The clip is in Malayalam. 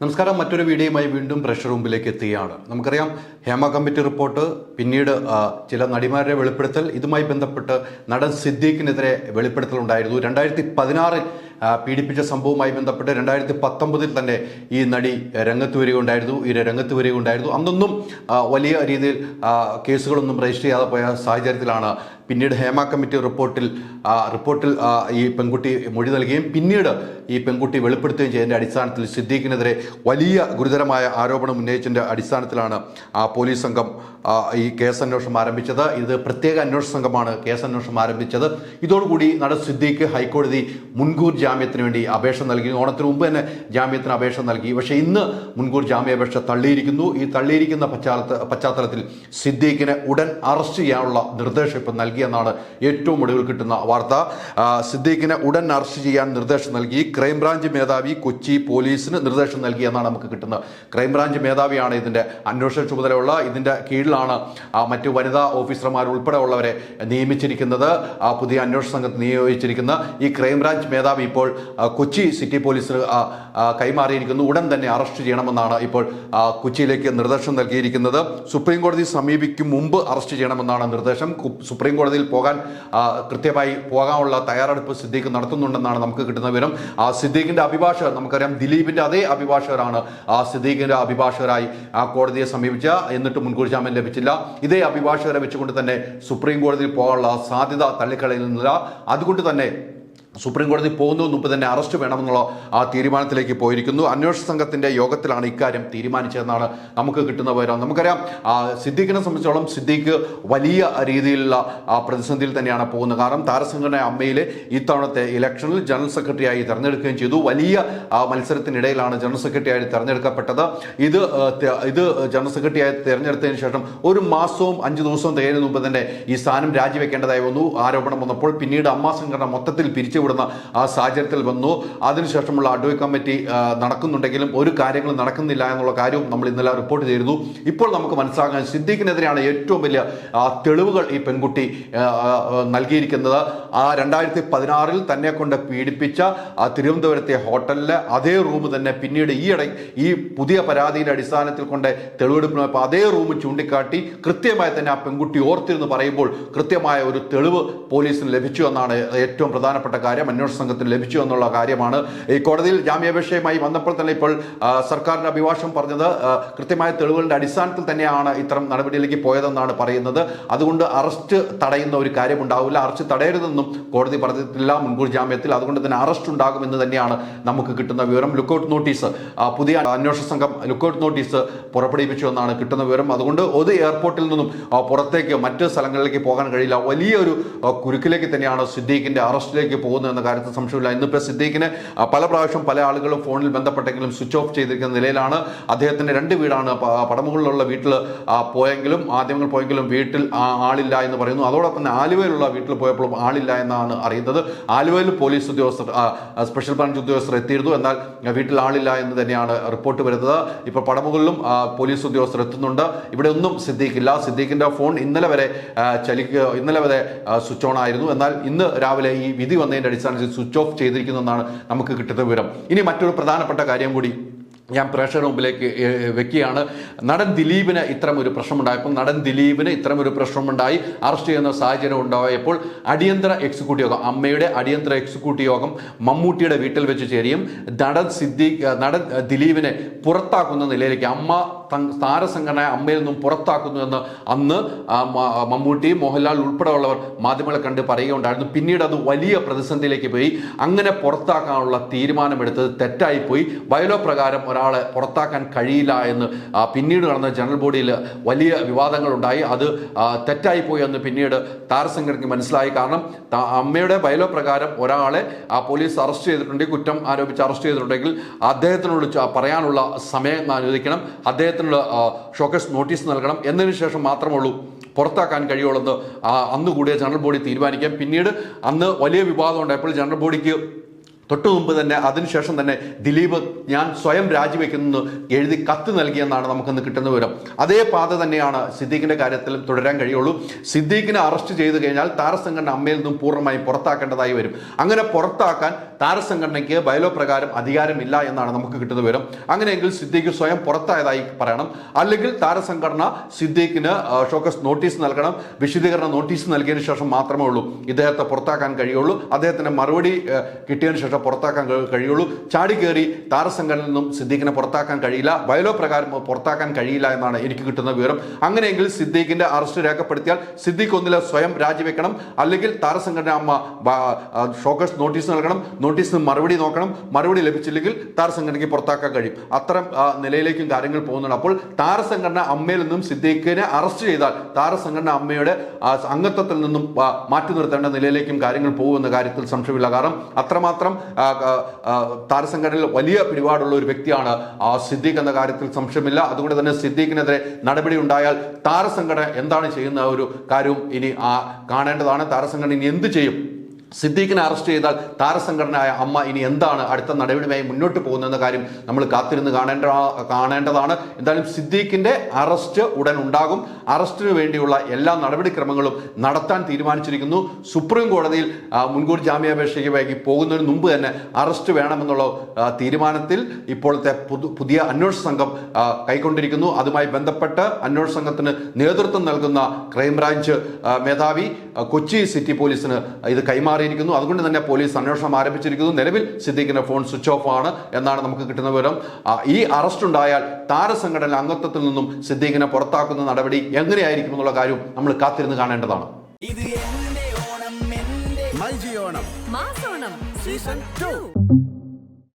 നമസ്കാരം മറ്റൊരു വീഡിയോയുമായി വീണ്ടും പ്രഷർ റൂമിലേക്ക് എത്തുകയാണ്. നമുക്കറിയാം ഹേമ കമ്മിറ്റി റിപ്പോർട്ട് പിന്നീട് ചില നടിമാരുടെ വെളിപ്പെടുത്തൽ ഇതുമായി ബന്ധപ്പെട്ട് നടൻ സിദ്ദീഖിനെതിരെ വെളിപ്പെടുത്തൽ ഉണ്ടായിരുന്നു രണ്ടായിരത്തി പതിനാറിൽ പീഡിപ്പിച്ച സംഭവവുമായി ബന്ധപ്പെട്ട് രണ്ടായിരത്തി പത്തൊമ്പതിൽ തന്നെ ഈ നടി രംഗത്ത് വരികയുണ്ടായിരുന്നു. ഇര രംഗത്ത് വരികയുണ്ടായിരുന്നു. അന്നൊന്നും വലിയ രീതിയിൽ കേസുകളൊന്നും രജിസ്റ്റർ ചെയ്യാതെ പോയ സാഹചര്യത്തിലാണ് പിന്നീട് ഹേമ കമ്മിറ്റി റിപ്പോർട്ടിൽ റിപ്പോർട്ടിൽ ഈ പെൺകുട്ടി മൊഴി നൽകുകയും പിന്നീട് ഈ പെൺകുട്ടി വെളിപ്പെടുത്തുകയും ചെയ്തതിന്റെ അടിസ്ഥാനത്തിൽ സിദ്ദീഖിനെതിരെ വലിയ ഗുരുതരമായ ആരോപണം ഉന്നയിച്ചതിന്റെ അടിസ്ഥാനത്തിലാണ് പോലീസ് സംഘം ഈ കേസ് അന്വേഷണം ആരംഭിച്ചത്. ഇത് പ്രത്യേക അന്വേഷണ സംഘമാണ് കേസ് അന്വേഷണം ആരംഭിച്ചത്. ഇതോടുകൂടി നട സിദ്ദീഖ് ഹൈക്കോടതി മുൻകൂർ ജാമ്യത്തിന് വേണ്ടി അപേക്ഷ നൽകി. ഓണത്തിന് മുമ്പ് തന്നെ ജാമ്യത്തിന് അപേക്ഷ നൽകി. പക്ഷേ ഇന്ന് മുൻകൂർ ജാമ്യാപേക്ഷ തള്ളിയിരിക്കുന്നു. ഈ തള്ളിയിരിക്കുന്ന പശ്ചാത്തല പശ്ചാത്തലത്തിൽ സിദ്ദീഖിനെ ഉടൻ അറസ്റ്റ് ചെയ്യാനുള്ള നിർദ്ദേശം ഇപ്പം നൽകിയെന്നാണ് ഏറ്റവും ഒടുവിൽ കിട്ടുന്ന വാർത്ത. സിദ്ദീഖിനെ ഉടൻ അറസ്റ്റ് ചെയ്യാൻ നിർദ്ദേശം നൽകി. ക്രൈംബ്രാഞ്ച് മേധാവി കൊച്ചി പോലീസിന് നിർദ്ദേശം നൽകിയെന്നാണ് നമുക്ക് കിട്ടുന്നത്. ക്രൈംബ്രാഞ്ച് മേധാവിയാണ് ഇതിന്റെ അന്വേഷണ ചുമതലയുള്ള. ഇതിന്റെ കീഴിലാണ് ആ, മറ്റു വനിതാ ഓഫീസർമാർ ഉൾപ്പെടെ ഉള്ളവരെ നിയമിച്ചിരിക്കുന്നത് പുതിയ അന്വേഷണ സംഘത്തെ നിയോഗിച്ചിരിക്കുന്ന ഈ ക്രൈംബ്രാഞ്ച് മേധാവി ഇപ്പോൾ കൊച്ചി സിറ്റി ആ, കൈമാറിയിരിക്കുന്നു. ഉടൻ തന്നെ അറസ്റ്റ് ചെയ്യണമെന്നാണ് ഇപ്പോൾ കൊച്ചിയിലേക്ക് നിർദ്ദേശം നൽകിയിരിക്കുന്നത്. സുപ്രീം കോടതി സമീപിക്കും മുമ്പ് അറസ്റ്റ് ചെയ്യണമെന്നാണ് നിർദ്ദേശം. സുപ്രീം കോടതിയിൽ പോകാൻ കൃത്യമായി പോകാനുള്ള തയ്യാറെടുപ്പ് സിദ്ദീഖ് നടത്തുന്നുണ്ടെന്നാണ് നമുക്ക് കിട്ടുന്ന വിവരം. ആ സിദ്ദീഖിന്റെ അഭിഭാഷകർ നമുക്കറിയാം ദിലീപിന്റെ അതേ അഭിഭാഷകരാണ് ആ സിദ്ദീഖിന്റെ അഭിഭാഷകരായി ആ കോടതിയെ സമീപിച്ച. എന്നിട്ട് മുൻകൂർ ജാമ്യം ലഭിച്ചില്ല. ഇതേ അഭിഭാഷകരെ വെച്ചുകൊണ്ട് തന്നെ സുപ്രീം കോടതിയിൽ പോകാനുള്ള സാധ്യത തള്ളിക്കളയുന്നില്ല. അതുകൊണ്ട് തന്നെ സുപ്രീം കോടതി പോകുന്നു മുമ്പ് തന്നെ അറസ്റ്റ് വേണമെന്നുള്ള ആ തീരുമാനത്തിലേക്ക് പോയിരിക്കുന്നു. അന്വേഷണ സംഘത്തിന്റെ യോഗത്തിലാണ് ഇക്കാര്യം തീരുമാനിച്ചതെന്നാണ് നമുക്ക് കിട്ടുന്ന വിവരം. നമുക്കറിയാം സിദ്ദീഖിനെ സംബന്ധിച്ചോളം സിദ്ദീഖ് വലിയ രീതിയിലുള്ള പ്രതിസന്ധിയിൽ തന്നെയാണ് പോകുന്നത്. കാരണം താരസംഘടന അമ്മയിലെ ഇത്തവണത്തെ ഇലക്ഷനിൽ ജനറൽ സെക്രട്ടറിയായി തെരഞ്ഞെടുക്കുകയും ചെയ്തു. വലിയ മത്സരത്തിനിടയിലാണ് ജനറൽ സെക്രട്ടറിയായി തെരഞ്ഞെടുക്കപ്പെട്ടത്. ഇത് ഇത് ജനറൽ സെക്രട്ടറിയായി തെരഞ്ഞെടുത്തതിന് ശേഷം ഒരു മാസവും അഞ്ച് ദിവസവും തികയുന്നതിന് മുമ്പ് തന്നെ ഈ സ്ഥാനം രാജിവെക്കേണ്ടതായി വന്നു. ആരോപണം വന്നപ്പോൾ പിന്നീട് അമ്മ സംഘടന മൊത്തത്തിൽ പിരിച്ചുവിടുന്ന ആ സാഹചര്യത്തിൽ വന്നു. അതിനുശേഷമുള്ള അഡ്വൈ കമ്മിറ്റി നടക്കുന്നുണ്ടെങ്കിലും ഒരു കാര്യങ്ങളും നടക്കുന്നില്ല എന്നുള്ള കാര്യവും നമ്മൾ ഇന്നലെ റിപ്പോർട്ട് ചെയ്തിരുന്നു. ഇപ്പോൾ നമുക്ക് മനസ്സിലാക്കാൻ സിദ്ദീഖിനെതിരെയാണ് ഏറ്റവും വലിയ തെളിവുകൾ ഈ പെൺകുട്ടി നൽകിയിരിക്കുന്നത്. ആ രണ്ടായിരത്തി പതിനാറിൽ തന്നെ കൊണ്ട് പീഡിപ്പിച്ച തിരുവനന്തപുരത്തെ ഹോട്ടലിലെ അതേ റൂം തന്നെ പിന്നീട് ഈയിടെ ഈ പുതിയ പരാതിയുടെ അടിസ്ഥാനത്തിൽ കൊണ്ട് തെളിവെടുപ്പിന് അതേ റൂം ചൂണ്ടിക്കാട്ടി കൃത്യമായി തന്നെ ആ പെൺകുട്ടി ഓർത്തിരുന്ന് പറയുമ്പോൾ കൃത്യമായ ഒരു തെളിവ് പോലീസിന് ലഭിച്ചു എന്നാണ് ഏറ്റവും പ്രധാനപ്പെട്ട കാര്യം. അന്വേഷണ സംഘത്തിന് ലഭിച്ചു എന്നുള്ള കാര്യമാണ് ഈ കോടതിയിൽ ജാമ്യാപേക്ഷയുമായി വന്നപ്പോൾ തന്നെ ഇപ്പോൾ സർക്കാരിന്റെ അഭിഭാഷകം പറഞ്ഞത് കൃത്യമായ തെളിവുകളുടെ അടിസ്ഥാനത്തിൽ തന്നെയാണ് ഇത്തരം നടപടിയിലേക്ക് പോയതെന്നാണ് പറയുന്നത്. അതുകൊണ്ട് അറസ്റ്റ് തടയുന്ന ഒരു കാര്യം ഉണ്ടാവില്ല. അറസ്റ്റ് തടയരുതെന്നും കോടതി പറഞ്ഞിട്ടില്ല മുൻകൂർ ജാമ്യത്തിൽ. അതുകൊണ്ട് തന്നെ അറസ്റ്റ് ഉണ്ടാകുമെന്ന് തന്നെയാണ് നമുക്ക് കിട്ടുന്ന വിവരം. ലുക്കൌട്ട് നോട്ടീസ് പുതിയ അന്വേഷണ സംഘം ലുക്കൌട്ട് നോട്ടീസ് പുറപ്പെടുവിച്ചു എന്നാണ് കിട്ടുന്ന വിവരം. അതുകൊണ്ട് ഒരു എയർപോർട്ടിൽ നിന്നും പുറത്തേക്ക് മറ്റ് സ്ഥലങ്ങളിലേക്ക് പോകാൻ കഴിയില്ല. വലിയൊരു കുരുക്കിലേക്ക് തന്നെയാണ് സിദ്ദീഖിന്റെ അറസ്റ്റിലേക്ക് പോകുന്നത്. എന്ന കാര്യത്തിൽ സംശയമില്ല. ഇന്നിപ്പോൾ സിദ്ദീഖിനെ പല പ്രാവശ്യം പല ആളുകളും ഫോണിൽ ബന്ധപ്പെട്ടെങ്കിലും സ്വിച്ച് ഓഫ് ചെയ്തിരിക്കുന്ന നിലയിലാണ് അദ്ദേഹത്തിന്റെ രണ്ട് വീടാണ് പടമുകളിലുള്ള വീട്ടിൽ പോയെങ്കിലും ആദ്യങ്ങൾ പോയെങ്കിലും വീട്ടിൽ ആളില്ല എന്ന് പറയുന്നു. അതോടൊപ്പം തന്നെ ആലുവയിലുള്ള വീട്ടിൽ പോയപ്പോഴും ആളില്ല എന്നാണ് അറിയുന്നത്. ആലുവയിൽ പോലീസ് ഉദ്യോഗസ്ഥർ സ്പെഷ്യൽ ബ്രാഞ്ച് ഉദ്യോഗസ്ഥർ എത്തിയിരുന്നു. എന്നാൽ വീട്ടിൽ ആളില്ല എന്ന് തന്നെയാണ് റിപ്പോർട്ട് വരുന്നത്. ഇപ്പോൾ പടമുകളിലും പോലീസ് ഉദ്യോഗസ്ഥർ എത്തുന്നുണ്ട്. ഇവിടെ ഒന്നും സിദ്ദീഖില്ല. സിദ്ദീഖിന്റെ ഫോൺ ഇന്നലെ വരെ ചലിക്കുക ചലിക്ക് ഇന്നലെ വരെ സ്വിച്ച് ഓൺ ആയിരുന്നു. എന്നാൽ ഇന്ന് രാവിലെ ഈ വിധി വന്നതിന്റെ അടിസ്ഥാനത്തിൽ സ്വിച്ച് ഓഫ് ചെയ്തിരിക്കുന്നു എന്നാണ് നമുക്ക് കിട്ടുന്ന വിവരം. ഇനി മറ്റൊരു പ്രധാനപ്പെട്ട കാര്യം കൂടി. ഞാൻ പ്രേക്ഷകരുടെ മുമ്പിലേക്ക് വെക്കുകയാണ്. നടൻ ദിലീപിന് ഇത്തരം ഒരു പ്രശ്നമുണ്ടായപ്പോൾ നടൻ ദിലീപിന് ഇത്തരം ഒരു പ്രശ്നമുണ്ടായി. അറസ്റ്റ് ചെയ്യുന്ന സാഹചര്യം ഉണ്ടായപ്പോൾ അടിയന്തര എക്സിക്യൂട്ടീവ് യോഗം അമ്മയുടെ അടിയന്തര എക്സിക്യൂട്ടീവ് യോഗം മമ്മൂട്ടിയുടെ വീട്ടിൽ വെച്ച് ചേരുകയും നടൻ സിദ്ദീഖ് നടൻ ദിലീപിനെ പുറത്താക്കുന്ന നിലയിലേക്ക് അമ്മ താരസംഘടനയെ താരസംഘടന അമ്മയിൽ നിന്നും പുറത്താക്കുന്നു എന്ന് അന്ന് മമ്മൂട്ടി മോഹൻലാൽ ഉൾപ്പെടെയുള്ളവർ മാധ്യമങ്ങളെ കണ്ട് പറയുകയുണ്ടായിരുന്നു. പിന്നീട് അത് വലിയ പ്രതിസന്ധിയിലേക്ക് പോയി. അങ്ങനെ പുറത്താക്കാനുള്ള തീരുമാനമെടുത്തത് തെറ്റായിപ്പോയി. ബയലോ പ്രകാരം ഒരാളെ പുറത്താക്കാൻ കഴിയില്ല എന്ന് പിന്നീട് നടന്ന ജനറൽ ബോഡിയിൽ വലിയ വിവാദങ്ങളുണ്ടായി. അത് തെറ്റായിപ്പോയി എന്ന് പിന്നീട് താരസംഘടനയ്ക്ക് മനസ്സിലായി. കാരണം അമ്മയുടെ ബയലോ പ്രകാരം ഒരാളെ ആ പോലീസ് അറസ്റ്റ് ചെയ്തിട്ടുണ്ടെങ്കിൽ കുറ്റം ആരോപിച്ച് അറസ്റ്റ് ചെയ്തിട്ടുണ്ടെങ്കിൽ അദ്ദേഹത്തിനോട് പറയാനുള്ള സമയം അനുവദിക്കണം. അദ്ദേഹത്തിനുള്ള ഷോക്കസ് നോട്ടീസ് നൽകണം. എന്നതിന് ശേഷം മാത്രമേ ഉള്ളൂ പുറത്താക്കാൻ കഴിയുള്ളൂ എന്ന് അന്ന് കൂടിയ ജനറൽ ബോഡി തീരുമാനിക്കാം. പിന്നീട് അന്ന് വലിയ വിവാദം ഉണ്ടായപ്പോൾ ജനറൽ ബോഡിക്ക് തൊട്ടു മുമ്പ് തന്നെ അതിനുശേഷം തന്നെ ദിലീപ് ഞാൻ സ്വയം രാജിവെക്കുന്നു എഴുതി കത്ത് നൽകിയെന്നാണ് നമുക്കിന്ന് കിട്ടുന്ന വിവരം. അതേ പാത തന്നെയാണ് സിദ്ദീഖിന്റെ കാര്യത്തിൽ തുടരാൻ കഴിയുള്ളൂ. സിദ്ദീഖിനെ അറസ്റ്റ് ചെയ്തു കഴിഞ്ഞാൽ താരസംഘടന അമ്മയിൽ നിന്നും പൂർണമായും പുറത്താക്കേണ്ടതായി വരും. അങ്ങനെ പുറത്താക്കാൻ താരസംഘടനയ്ക്ക് ബയലോ പ്രകാരം അധികാരമില്ല എന്നാണ് നമുക്ക് കിട്ടുന്ന വിവരം. അങ്ങനെയെങ്കിൽ സിദ്ദീഖ് സ്വയം പുറത്തായതായി പറയണം. അല്ലെങ്കിൽ താരസംഘടന സിദ്ദീഖിന് ഷോക്കസ് നോട്ടീസ് നൽകണം. വിശദീകരണ നോട്ടീസ് നൽകിയതിനു ശേഷം മാത്രമേ ഉള്ളൂ. ഇദ്ദേഹത്തെ പുറത്താക്കാൻ കഴിയുള്ളൂ. അദ്ദേഹത്തിന് മറുപടി കിട്ടിയതിനു ശേഷം പുറത്താക്കാൻ കഴി- കഴിയുള്ളൂ. ചാടിക്കേറി താരസംഘടനയിൽ നിന്നും സിദ്ദീഖിനെ പുറത്താക്കാൻ കഴിയില്ല. ബയലോ പ്രകാരം പുറത്താക്കാൻ കഴിയില്ല എന്നാണ് എനിക്ക് കിട്ടുന്ന വിവരം. അങ്ങനെയെങ്കിൽ സിദ്ദീഖിന്റെ അറസ്റ്റ് രേഖപ്പെടുത്തിയാൽ സിദ്ദീഖ് ഒന്നിലെ സ്വയം രാജിവെക്കണം. അല്ലെങ്കിൽ താരസംഘടന അമ്മ ഷോക്കേഴ്സ് നോട്ടീസ് നൽകണം. നോട്ടീസിന് മറുപടി നോക്കണം. മറുപടി ലഭിച്ചില്ലെങ്കിൽ താരസംഘടനയ്ക്ക് പുറത്താക്കാൻ കഴിയും. അത്തരം നിലയിലേക്കും കാര്യങ്ങൾ പോകുന്നുണ്ട്. അപ്പോൾ താരസംഘടന അമ്മയിൽ നിന്നും സിദ്ദീഖിനെ അറസ്റ്റ് ചെയ്താൽ താരസംഘടന അമ്മയുടെ അംഗത്വത്തിൽ നിന്നും മാറ്റി നിർത്തേണ്ട നിലയിലേക്കും കാര്യങ്ങൾ പോകുമെന്ന കാര്യത്തിൽ സംശയമില്ല. കാരണം അത്രമാത്രം താരസംഘടനയിൽ വലിയ പിടിപാടുള്ള ഒരു വ്യക്തിയാണ്. ആ, സിദ്ദീഖ് എന്ന കാര്യത്തിൽ സംശയമില്ല. അതുകൊണ്ട് തന്നെ സിദ്ദീഖിനെതിരെ നടപടി ഉണ്ടായാൽ താരസംഘടന എന്താണ് ചെയ്യുന്ന ഒരു കാര്യവും ഇനി ആ, കാണേണ്ടതാണ്. താരസംഘടന ഇനി എന്ത് ചെയ്യും? സിദ്ദീഖിനെ അറസ്റ്റ് ചെയ്താൽ താരസംഘടനയായ അമ്മ ഇനി എന്താണ് അടുത്ത നടപടിയുമായി മുന്നോട്ട് പോകുന്നതെന്ന കാര്യം നമ്മൾ കാത്തിരുന്ന് കാണേണ്ട കാണേണ്ടതാണ്. എന്തായാലും സിദ്ദീഖിന്റെ അറസ്റ്റ് ഉടൻ ഉണ്ടാകും. അറസ്റ്റിന് വേണ്ടിയുള്ള എല്ലാ നടപടിക്രമങ്ങളും നടത്താൻ തീരുമാനിച്ചിരിക്കുന്നു. സുപ്രീം കോടതിയിൽ മുൻകൂർ ജാമ്യാപേക്ഷയ്ക്ക് വൈകി പോകുന്നതിന് മുമ്പ് തന്നെ അറസ്റ്റ് വേണമെന്നുള്ള തീരുമാനത്തിൽ ഇപ്പോഴത്തെ പുതിയ അന്വേഷണ സംഘം കൈക്കൊണ്ടിരിക്കുന്നു. അതുമായി ബന്ധപ്പെട്ട് അന്വേഷണ സംഘത്തിന് നേതൃത്വം നൽകുന്ന ക്രൈംബ്രാഞ്ച് മേധാവി കൊച്ചി സിറ്റി പോലീസിന് ഇത് കൈമാറിയിരിക്കുന്നു അതുകൊണ്ട് തന്നെ പോലീസ് അന്വേഷണം ആരംഭിച്ചിരിക്കുന്നു. നിലവിൽ സിദ്ദീഖിന്റെ ഫോൺ സ്വിച്ച് ഓഫ് ആണ് എന്നാണ് നമുക്ക് കിട്ടുന്ന വിവരം. ഈ അറസ്റ്റ് ഉണ്ടായാൽ താരസംഘടന അംഗത്വത്തിൽ നിന്നും സിദ്ദീഖിനെ പുറത്താക്കുന്ന നടപടി എങ്ങനെയായിരിക്കും എന്നുള്ള കാര്യം നമ്മൾ കാത്തിരുന്ന് കാണേണ്ടതാണ്. ഇത് ഓണം ഓണം. മാസോണം. Season two